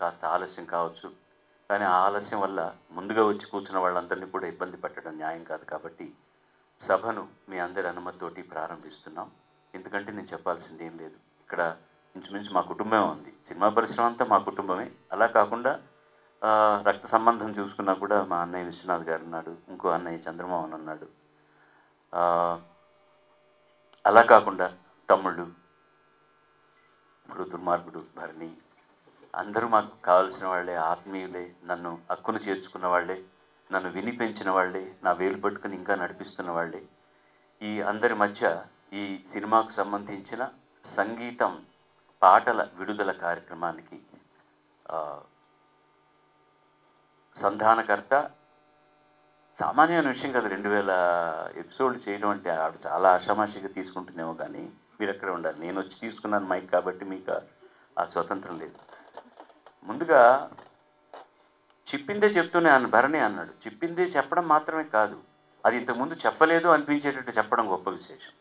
కాస్త ఆలస్యం కావచ్చు. కానీ ఆ ఆలస్యం వల్ల ముందుగా వచ్చి కూర్చున్న వాళ్ళందరినీ కూడా ఇబ్బంది పెట్టడం న్యాయం కాదు కాబట్టి సభను మీ అందరి అనుమతితోటి ప్రారంభిస్తున్నాం. ఎందుకంటే నేను చెప్పాల్సింది ఏం లేదు. ఇక్కడ ఇంచుమించు మా కుటుంబమే ఉంది. సినిమా పరిశ్రమ అంతా మా కుటుంబమే. అలా కాకుండా రక్త సంబంధం చూసుకున్నా కూడా మా అన్నయ్య విశ్వనాథ్ గారు ఉన్నాడు ఇంకో అన్నయ్య చంద్రమోహన్ ఉన్నాడు. అలా కాకుండా తమ్ముళ్ళు ఇప్పుడు దుర్మార్గుడు భరణి అందరూ మాకు కావాల్సిన వాళ్ళే ఆత్మీయులే నన్ను హక్కును చేర్చుకున్న వాళ్ళే నన్ను విని పెంచిన వాళ్ళే నా వేలు పట్టుకుని ఇంకా నడిపిస్తున్న వాళ్ళే. ఈ అందరి మధ్య ఈ సినిమాకు సంబంధించిన సంగీతం పాటల విడుదల కార్యక్రమానికి సంధానకర్త సామాన్యమైన విషయం కదా రెండు వేల ఎపిసోడ్లు చేయడం అంటే ఆవిడ చాలా ఆషామాషిగా తీసుకుంటుందేమో కానీ మీరు ఎక్కడ ఉండాలి. నేను వచ్చి తీసుకున్నాను మైక్ కాబట్టి మీకు ఆ- ఆ స్వతంత్రం లేదు. ముందుగా చెప్పిందే చెప్తూనే అన్న భరణి అన్నాడు. చెప్పిందే చెప్పడం మాత్రమే కాదు. అది ఇంతకుముందు చెప్పలేదు అనిపించేటట్టు చెప్పడం గొప్ప విశేషం.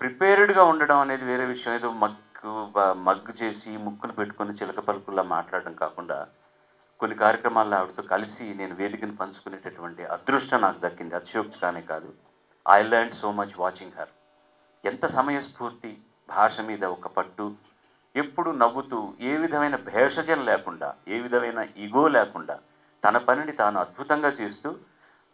ప్రిపేర్డ్గా ఉండడం అనేది వేరే విషయం. ఏదో మగ్గు మగ్గు చేసి ముక్కును పెట్టుకొని చిలక పలుకుల్లా మాట్లాడడం కాకుండా కొన్ని కార్యక్రమాల్లో ఆవిడతో కలిసి నేను వేదికను పంచుకునేటటువంటి అదృష్టం నాకు దక్కింది. అతిశయోక్తిగానే కాదు. I learn so much watching her. ఎంత సమయస్ఫూర్తి భాష మీద ఒక పట్టు ఎప్పుడు నవ్వుతూ ఏ విధమైన భేషజం లేకుండా ఏ విధమైన ఈగో లేకుండా తన పనిని తాను అద్భుతంగా చేస్తూ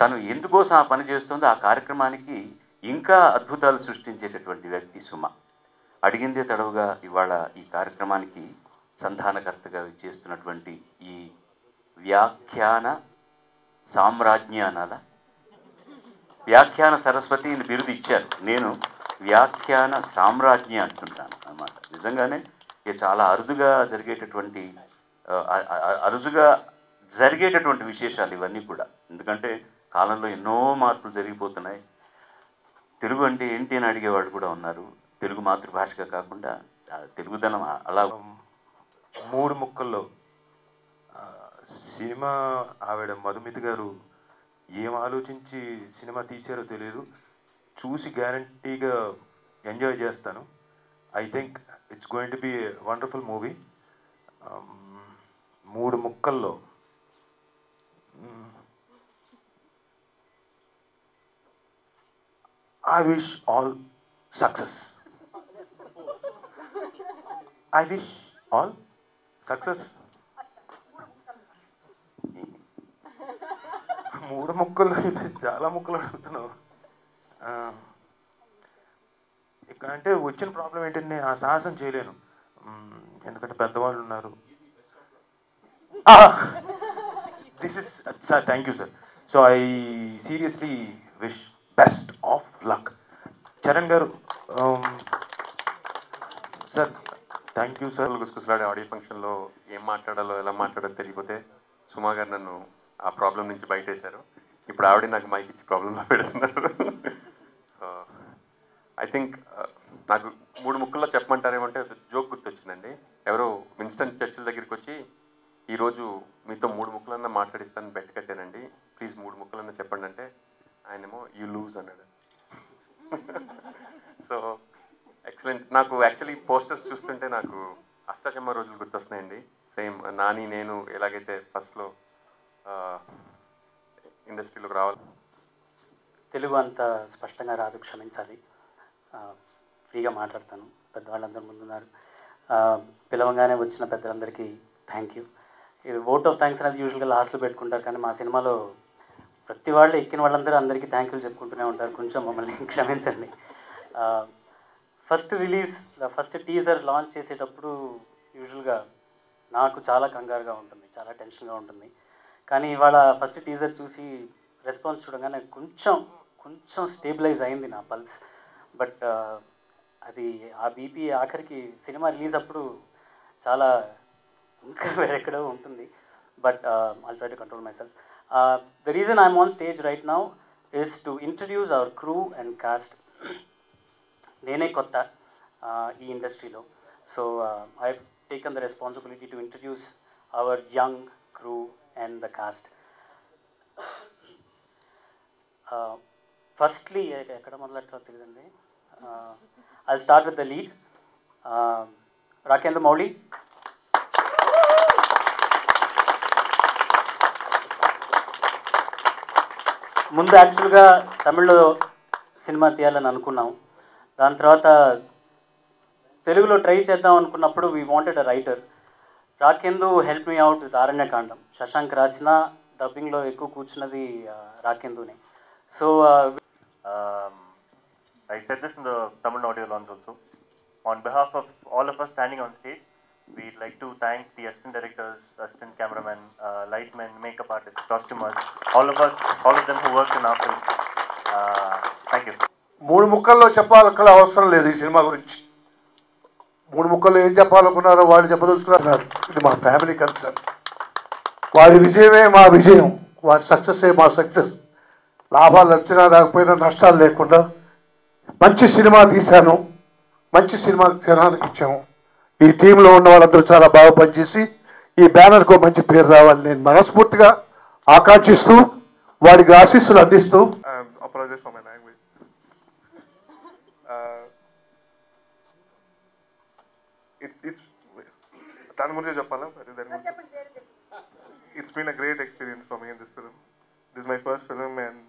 తను ఎందుకోసం ఆ పని చేస్తుందో ఆ కార్యక్రమానికి ఇంకా అద్భుతాలు సృష్టించేటటువంటి వ్యక్తి సుమ. అడిగిందే తడవుగా ఇవాళ ఈ కార్యక్రమానికి సంధానకర్తగా చేస్తున్నటువంటి ఈ వ్యాఖ్యాన సామ్రాజ్ఞానాల వ్యాఖ్యాన సరస్వతి బిరుదు ఇచ్చారు నేను వ్యాఖ్యాన సామ్రాజ్ఞి అంటుంటాను అన్నమాట. నిజంగానే చాలా అరుదుగా జరిగేటటువంటి అరుదుగా జరిగేటటువంటి విశేషాలు ఇవన్నీ కూడా. ఎందుకంటే కాలంలో ఎన్నో మార్పులు జరిగిపోతున్నాయి. తెలుగు అంటే ఏంటి అని అడిగేవాళ్ళు కూడా ఉన్నారు. తెలుగు మాతృభాషగా కాకుండా తెలుగుదనం అలా మూడు ముక్కల్లో సినిమా ఆవిడ మధుమిత గారు ఏం ఆలోచించి సినిమా తీశారో తెలియదు చూసి గ్యారంటీగా ఎంజాయ్ చేస్తాను. I think it's going to be wonderful movie మూడు ముక్కల్లో. I wish all success I wish all success మూడు ముక్కలు చాలా ముక్కలు అడుగుతున్నావు. అంటే వచ్చిన ప్రాబ్లం ఏంటంటే నేను ఆ సాహసం చేయలేను. ఎందుకంటే పెద్దవాళ్ళు ఉన్నారు. This is sir thank you sir so I seriously wish best of luck Charan garu sir thank you sir Gusagusalade audio ఫంక్షన్లో ఏం మాట్లాడాలో ఎలా మాట్లాడాలో తెలియకపోతే సుమా గారు నన్ను ఆ ప్రాబ్లం నుంచి బయటేశారు. ఇప్పుడు ఆవిడ నాకు మైక్ ఇచ్చి ప్రాబ్లంలో పెడుతున్నారు. ఐ థింక్ uh, నాకు మూడు ముక్కల్లో చెప్పమంటారేమంటే జోక్ గుర్తొచ్చిందండి. ఎవరో విన్స్టన్ చర్చిల్ దగ్గరికి వచ్చి ఈరోజు మీతో మూడు ముక్కలన్నా మాట్లాడిస్తాను బెట్ కట్టానండి ప్లీజ్ మూడు ముక్కలన్నా చెప్పండి అంటే ఆయనేమో యూ లూజ్ అన్నాడు. So excellent. నాకు యాక్చువల్లీ పోస్టర్స్ చూస్తుంటే నాకు అష్టాచమ్మ రోజులు గుర్తొస్తున్నాయండి. సేమ్ నాని నేను ఎలాగైతే ఫస్ట్లో ఇండస్ట్రీలోకి రావాలి. తెలుగు అంత స్పష్టంగా రాదు క్షమించాలి. ఫ్రీగా మాట్లాడతాను. పెద్దవాళ్ళందరూ ముందున్నారు. ఉన్నారు పిలవగానే వచ్చిన పెద్దలందరికీ థ్యాంక్ యూ ఇది ఓట్ ఆఫ్ థ్యాంక్స్ అనేది యూజువల్గా లాస్ట్లో పెట్టుకుంటారు కానీ మా సినిమాలో ప్రతి వాళ్ళు ఎక్కిన వాళ్ళందరూ అందరికీ థ్యాంక్ యూ చెప్పుకుంటూనే ఉంటారు. కొంచెం మమ్మల్ని క్షమించండి. First release first teaser launch చేసేటప్పుడు యూజువల్గా నాకు చాలా కంగారుగా ఉంటుంది. చాలా టెన్షన్గా ఉంటుంది. కానీ ఇవాళ ఫస్ట్ టీజర్ చూసి రెస్పాన్స్ చూడగానే కొంచెం కొంచెం స్టేబిలైజ్ అయింది నా పల్స్ బట్ అది ఆ బీపీ ఆఖరికి సినిమా రిలీజ్ అప్పుడు చాలా ఇంకా వేరెక్కడో ఉంటుంది. But I try to control myself the reason I'm on stage right now is to introduce our crew and cast నేనే కొత్త ఈ ఇండస్ట్రీలో. So I taken the responsibility to introduce our young crew and the cast firstly ఎక్కడ మొదలెట్టాలో తెలియదండి. I start with the lead Rakendra Mouli ముందు యాక్చువల్గా తమిళ్ళో cinema తీయాలని అనుకున్నాం. దాని తర్వాత తెలుగులో ట్రై చేద్దాం అనుకున్నప్పుడు we wanted a writer Rakendu help me out with Aranyakandam Shashank రాసిన డబ్బింగ్లో ఎక్కువ కూర్చున్నది uh, రాకేందునే. So uh, I said this in the Tamil audio launch also. On behalf of all of us standing on stage, we'd like to thank the assistant directors, assistant cameramen, uh, lightmen, makeup artists, costumers, all of us, all of them who worked in our film. Uh, thank you. మూడు ముక్కల్లో చెప్పాలక్కల అవసరం లేదు ఈ cinema గురించి మూడు ముక్కల్లో ఏం చెప్పాలనుకున్నారో వాళ్ళు చెప్పదలుచుకున్నారు ఇది మా ఫ్యామిలీ కల్చర్ వాడి విజయమే మా విజయం వాడి సక్సెసే మా సక్సెస్ లాభాలు వచ్చినా రాకపోయినా నష్టాలు లేకుండా మంచి సినిమా తీశాను. మంచి సినిమా జనానికి ఇచ్చాము ఈ టీంలో ఉన్న వాళ్ళందరూ చాలా బాగా పనిచేసి ఈ బ్యానర్కు మంచి పేరు రావాలని నేను మనస్ఫూర్తిగా ఆకాంక్షిస్తూ వాడికి ఆశీస్సులు అందిస్తూ. Uh, దాని గురించి చెప్పాలా? It's been a great experience for me in this film this my first film and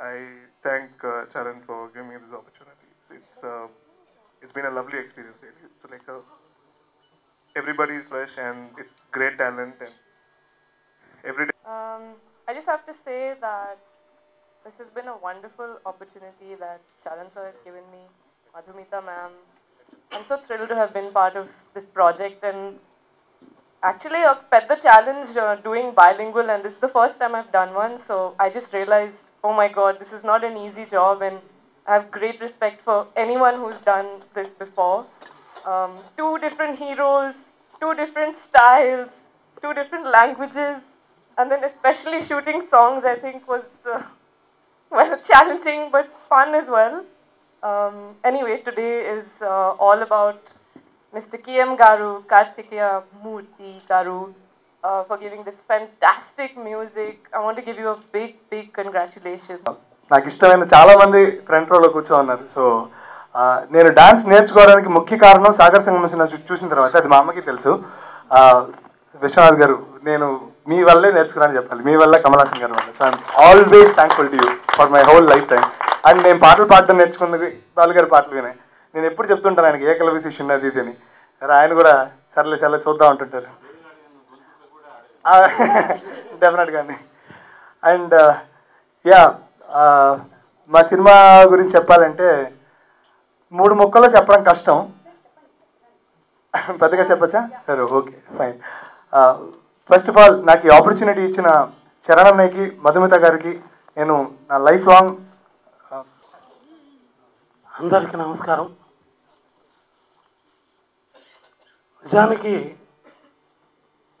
I thank uh, Charan for giving me this opportunity. It's uh, it's been a lovely experience. It's like a everybody's rush and it's great talent and every day. Um, I just have to say that this has been a wonderful opportunity that Charan sir has given me, Madhumita ma'am. I'm so thrilled to have been part of this project and actually I've had the challenge uh, doing bilingual and this is the first time I've done one so I just realized oh my god this is not an easy job and I have great respect for anyone who's done this before. Um, two different heroes, two different styles, two different languages, and then especially shooting songs I think was uh, well challenging but fun as well. Um, anyway, today is uh, all about Mr. K.M. Garu, Kartikeya Murthy Garu, uh, for giving this fantastic music. I want to give you a big, big congratulations. నాకు ఇష్టమైన చాలా మంది front రోలో కూర్చో ఉన్నారు so uh, నేను dance నేర్చుకోవడానికి ముఖ్య కారణం సాగర్ సంగమ సినిమా చూ- చూసిన తర్వాత అది మా అమ్మకి తెలుసు. Uh, విశ్వనాథ్ గారు నేను మీ వల్లే నేర్చుకున్నాను చెప్పాలి. మీ వల్ల కమలాసన్ గారు వల్ల. So I'm always thankful to you for my whole lifetime and నేను పాటలు పాడడం నేర్చుకున్నది బాలుగారి పాటలు వినే నేను ఎప్పుడు చెప్తుంటాను ఆయనకి ఏకల విశేషం అది ఇది అని. ఆయన కూడా సర్లే సర్లే చూద్దాం అంటుంటారు. డెఫినెట్గా అండి అండ్ యా మా సినిమా గురించి చెప్పాలంటే మూడు ముక్కల్లో చెప్పడం కష్టం. పెద్దగా చెప్పచ్చా? సరే okay fine. First of all నాకు ఈ ఆపర్చునిటీ ఇచ్చిన చరణ్ అన్నయ్యకి మధుమిత గారికి నేను నా లైఫ్ లాంగ్ అందరికీ నమస్కారం. నిజానికి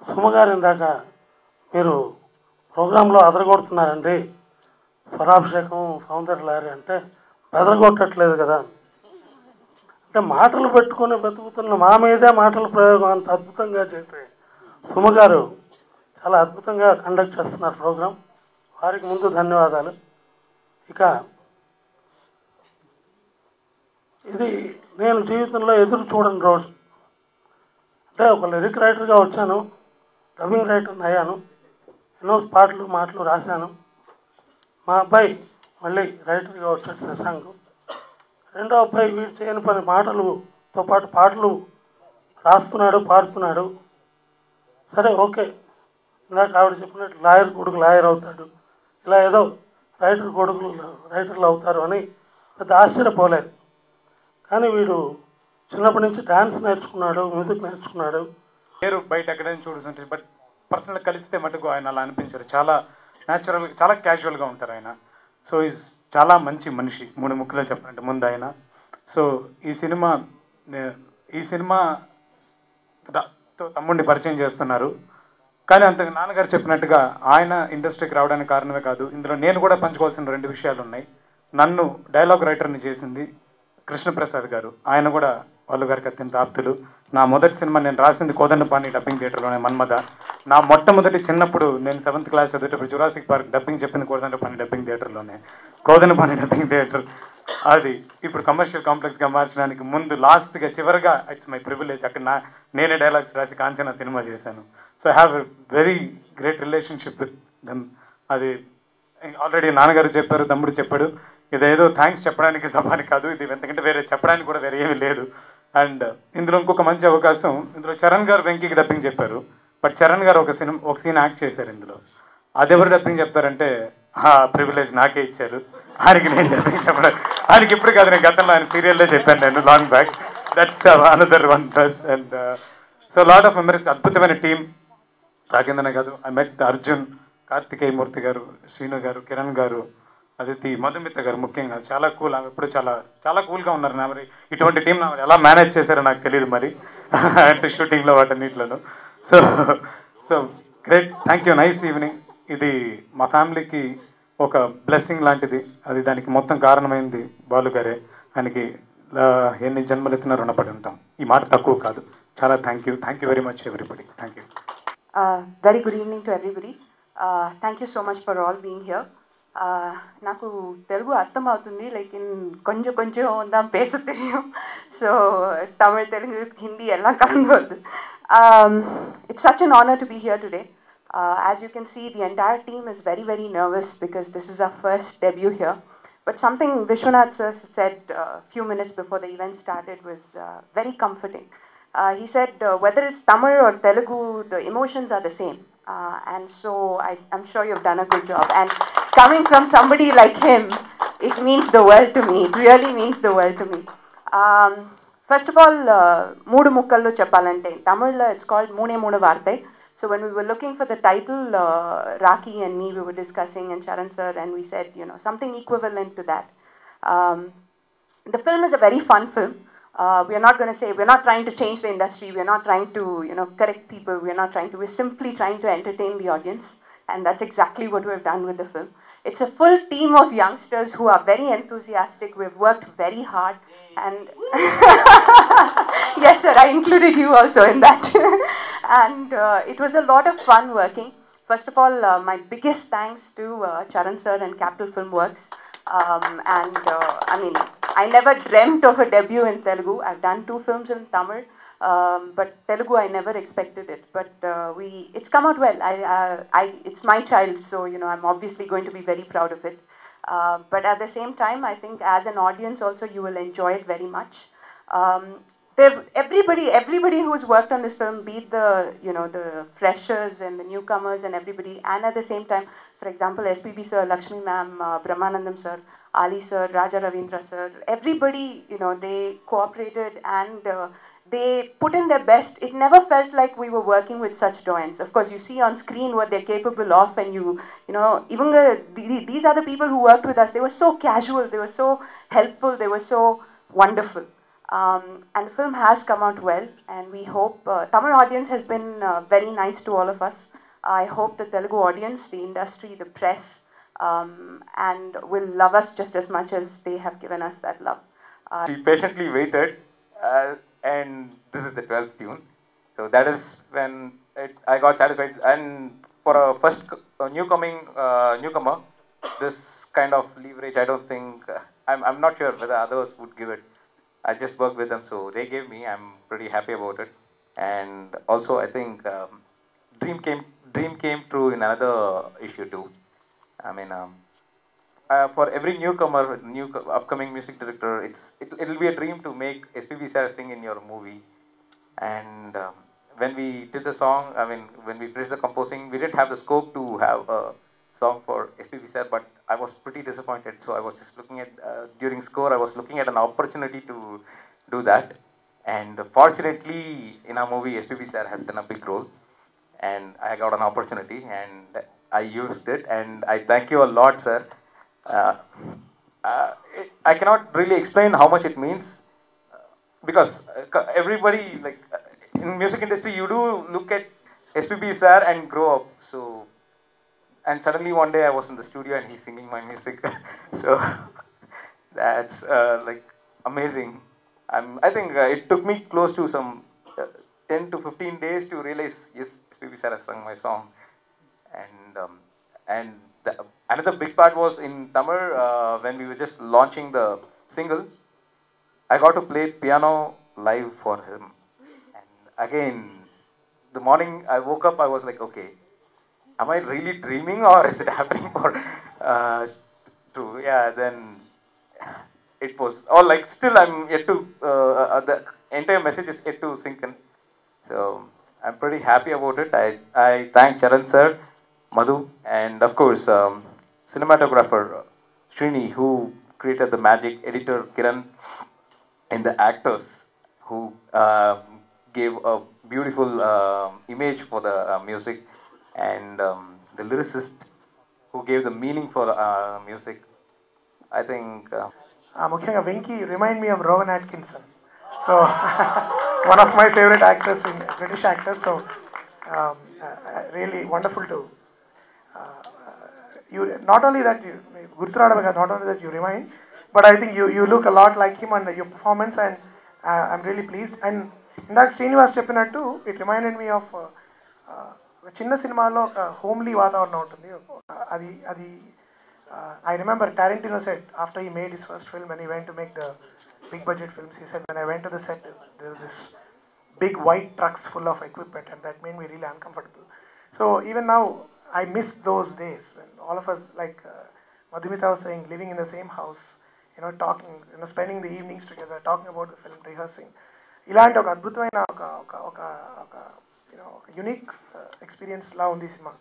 సుమగారు ఇందాక మీరు ప్రోగ్రాంలో అదరగొడుతున్నారండి. స్వరాభిషేకం సౌందర్య లారీ అంటే బెదరగొట్టట్లేదు కదా. అంటే మాటలు పెట్టుకొని బతుకుతున్న మా మీదే మాటల ప్రయోగం అంత అద్భుతంగా చేస్తే సుమగారు చాలా అద్భుతంగా కండక్ట్ చేస్తున్నారు ప్రోగ్రాం. వారికి ముందు ధన్యవాదాలు. ఇక ఇది నేను జీవితంలో ఎదురు చూడని రోజు. అంటే ఒక లిరిక్ రైటర్గా వచ్చాను. డబ్బింగ్ రైటర్ని అయ్యాను ఎన్నో పాటలు మాటలు రాశాను. మా అబ్బాయి మళ్ళీ రైటర్గా వచ్చాడు శశాంక్. రెండో అబ్బాయి వీడు చేయని పని మాటలుతో పాటు పాటలు రాస్తున్నాడు పాడుతున్నాడు. సరే ఓకే. ఇందాక ఆవిడ చెప్పినట్టు లాయర్ కొడుకు లాయర్ అవుతాడు. ఇలా ఏదో రైటర్ కొడుకులు రైటర్లు అవుతారు అని పెద్ద ఆశ్చర్యపోలేదు. కానీ వీడు చిన్నప్పటి నుంచి డాన్స్ నేర్చుకున్నాడు మ్యూజిక్ నేర్చుకున్నాడు. పేరు బయట ఎక్కడైనా చూడుతుంటారు బట్ పర్సనల్ కలిస్తే మటుకు ఆయన అలా అనిపించారు. చాలా న్యాచురల్ చాలా క్యాజువల్గా ఉంటారు ఆయన. సో ఈజ్ చాలా మంచి మనిషి. మూడు ముక్కలు చెప్పాలంటే ముందు ఆయన. సో ఈ సినిమా ఈ సినిమా తో తమ్ముడిని పరిచయం చేస్తున్నారు. కానీ అంత నాన్నగారు చెప్పినట్టుగా ఆయన ఇండస్ట్రీకి రావడానికి కారణమే కాదు ఇందులో నేను కూడా పంచుకోవాల్సిన రెండు విషయాలు ఉన్నాయి. నన్ను డైలాగ్ రైటర్ని చేసింది కృష్ణప్రసాద్ గారు. ఆయన కూడా వాళ్ళు గారికి అత్యంత ఆప్తులు. నా మొదటి సినిమా నేను రాసింది కోదండపాణి డబ్బింగ్ థియేటర్లోనే మన్మద నా మొట్టమొదటి చిన్నప్పుడు నేను సెవెంత్ క్లాస్ చదివేటప్పుడు జురాసిక్ పార్క్ డబ్బింగ్ చెప్పింది Kodandapani dubbing థియేటర్లోనే. Kodandapani dubbing theatre. అది ఇప్పుడు కమర్షియల్ కాంప్లెక్స్గా మార్చడానికి ముందు లాస్ట్గా చివరిగా ఇట్స్ మై ప్రివిలేజ్ అక్కడ నా నేనే డైలాగ్స్ రాసి కాంచనా సినిమా చేశాను. So have a very great relationship with them అది ఆల్రెడీ నాన్నగారు చెప్పారు తమ్ముడు చెప్పాడు. ఇదేదో థ్యాంక్స్ చెప్పడానికి సమాని కాదు ఇది ఎందుకంటే వేరే చెప్పడానికి కూడా వేరే ఏమీ లేదు. అండ్ ఇందులో ఇంకొక మంచి అవకాశం ఇందులో చరణ్ గారు వెంకీకి డబ్బింగ్ చెప్పారు. బట్ చరణ్ గారు ఒక సినిమా ఒక సీన్ యాక్ట్ చేశారు ఇందులో. అది ఎవరు డబ్బింగ్ చెప్తారంటే ఆ ప్రివిలేజ్ నాకే ఇచ్చారు. ఆయనకి నేను డబ్బింగ్ చెప్పడం ఆయనకి ఇప్పుడు కాదు నేను గతంలో ఆయన సీరియల్లో చెప్పాను నేను long back that's another one plus and so lot of memories అద్భుతమైన టీం రాకేంద్రనే కాదు ఐ మెట్ అర్జున్ కార్తికేయ మూర్తి గారు శ్రీను గారు కిరణ్ గారు. అదితి మధుమిత గారు ముఖ్యంగా చాలా కూల్ ఆమె ఇప్పుడు చాలా చాలా కూల్గా ఉన్నారు నా మరి. ఇటువంటి టీం నా ఎలా మేనేజ్ చేశారో నాకు తెలియదు మరి. అంటే షూటింగ్లో వాటన్నిటిలోనూ. So so great thank you nice evening ఇది మా ఫ్యామిలీకి ఒక బ్లెస్సింగ్ లాంటిది. అది దానికి మొత్తం కారణమైంది బాలు గారే. ఆయనకి ఎన్ని జన్మలు రుణపడి ఉంటాం. ఈ మాట తక్కువ కాదు. చాలా thank you thank you very much everybody thank you very good evening to everybody thank you so much for all being here నాకు తెలుగు అర్థం అవుతుంది లైక్ ఇన్ కొంచెం కొంచెం தான் பேச தெரியும் ஸோ தமிழ் தெலுங்கு ஹிந்தி எல்லாம் கலந்து வருது it's such an honor to be here today. Uh, as you can see, the entire team is very, very nervous because this is our first debut here. But something Vishwanath sir said a few minutes before the event started was uh, very comforting. Uh, he said uh, whether it's Tamil or Telugu, the emotions are the same. Uh, and so I, I'm sure you've done a good job. And coming from somebody like him, it means the world to me. It really means the world to me. Um, first of all, uh, Moodu Mukkallu Chappalante. Tamil, it's called moone Mune Varte. So when we were looking for the title, uh, Raki and me, we were discussing, and Charan sir, and we said, you know, something equivalent to that. Um, the film is a very fun film. Uh, we are not going to say, we're not trying to change the industry, we're not trying to, you know, correct people, we're not trying to, we're simply trying to entertain the audience. And that's exactly what we've done with the film. It's a full team of youngsters who are very enthusiastic. We've worked very hard, and yes, sir, I included you also in that. and uh, it was a lot of fun working. First of all, uh, my biggest thanks to uh, Charan sir and Capital Film Works. Um, and uh, I mean, I never dreamt of a debut in Telugu. I've done two films in Tamil, um, but Telugu I never expected it. But uh, we, it's come out well. I, uh, I, it's my child, so you know, I'm obviously going to be very proud of it. Uh, but at the same time, I think as an audience also you will enjoy it very much. Um, everybody, everybody who's worked on this film, be the you know the freshers and the newcomers and everybody, and at the same time, for example, SPB sir, Lakshmi ma'am, uh, Brahmanandam sir, Ali sir, Raja Ravindra sir, everybody, you know, they cooperated and uh, they put in their best. It never felt like we were working with such giants. Of course, you see on screen what they're capable of, and you, you know, even the, the, these are the people who worked with us. They were so casual, they were so helpful, they were so wonderful. Um, and the film has come out well, and we hope uh, Tamil audience has been uh, very nice to all of us. I hope the Telugu audience, the industry, the press, um, and will love us just as much as they have given us that love. Uh, patiently waited, uh, and this is the 12th tune. So that is when it, I got satisfied. And for a first a newcoming uh, newcomer, this kind of leverage, I don't think I'm, I'm not sure whether others would give it. I just worked with them, so they gave me. I'm pretty happy about it. And also, I think um, dream came dream came true in another issue too. I mean. Um, uh, for every newcomer, new co- upcoming music director, it's it, it'll be a dream to make SPB sir sing in your movie. And um, when we did the song, I mean, when we finished the composing, we didn't have the scope to have a song for SPB sir, but I was pretty disappointed. So I was just looking at uh, during score, I was looking at an opportunity to do that. And fortunately, in our movie, SPB sir has done a big role, and I got an opportunity, and I used it. And I thank you a lot, sir. Uh, uh, I cannot really explain how much it means uh, because everybody like in music industry you do look at SPB sir and grow up. So and suddenly one day I was in the studio and he's singing my music. So that's uh, like amazing. I'm, I think uh, it took me close to some uh, 10 to 15 days to realize yes SPB sir has sung my song. And um, and the, another big part was in Tamil uh, when we were just launching the single, I got to play piano live for him. And again, the morning I woke up, I was like, okay, am I really dreaming or is it happening for uh, true? Yeah, then it was all like still I'm yet to uh, uh, the entire message is yet to sink in. So I'm pretty happy about it. I I thank Charan sir, Madhu, and of course um, cinematographer uh, Srini who created the magic, editor Kiran, and the actors who uh, gave a beautiful uh, image for the uh, music, and um, the lyricist who gave the meaning for uh, music. I think. Uh, ఆ, ముఖ్యంగా Venky remind me of Rowan Atkinson so one of my favourite actors in British actors so really wonderful to You not only that you గుర్తు రావడమే కాదు not only that you remind but I think you you look a lot like him and your performance and I'm really pleased and ఇందాక శ్రీనివాస్ చెప్పినట్టు it reminded me of ఒక చిన్న సినిమాలో ఒక homely వాతావరణం ఉంటుంది అది అది uh, I remember Tarantino said after he made his first film and he went to make the big budget films, he said, when I went to the set, there was this big white trucks full of equipment and that made me really uncomfortable. So even now, I miss those days when all of us, like uh, Madhumita was saying, living in the same house, you know, talking, you know, spending the evenings together, talking about the film, rehearsing. ఇలాంటి ఒక అద్భుతమైన ఒక ఒక ఒక ఒక you know ఒక unique experience లా ఉంది ఈ cinema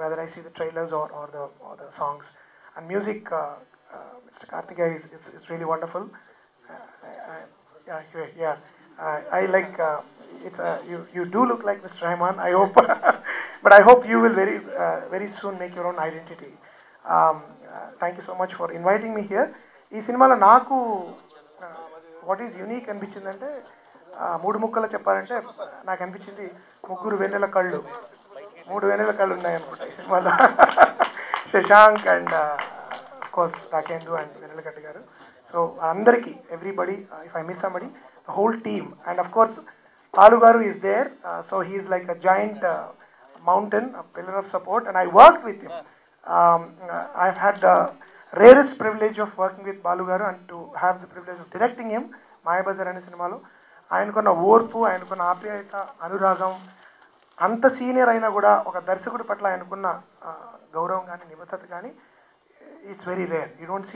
whether I see the trailers or or the or the songs and music mister Kartika is it's it's really wonderful yeah I like it's you you do look like mister Rahman I hope but I hope you will very very soon make identity. Um, identity thank you so much for inviting me here ఈ సినిమాలో నాకు what is unique అనిపించిందంటే మూడు ముక్కలు చెప్పాలంటే నాకు అనిపించింది ముగ్గురు వెన్నెల కళ్ళు. మూడు వెన్నెల కళ్ళు ఉన్నాయి అనుకుంటా ఈ సినిమాలో. Shashank and uh, course Rakendu and Vennelagadda garu. So అందరికీ ఎవ్రీబడి ఇఫ్ ఐ మిస్ అమ్మడి the whole team and of course పాలు గారు is there so he's like a giant mountain, a pillar of support, and I worked with him. Um, I've had the rarest privilege of working with Balu garu and to have the privilege of directing him, Mayabazar అనే సినిమాలో ఆయనకున్న ఓర్పు ఆయనకున్న ఆప్యాయత అనురాగం అంత senior అయినా కూడా ఒక దర్శకుడి పట్ల ఆయనకున్న గౌరవం కానీ నిబద్ధత కానీ it's very rare you don't see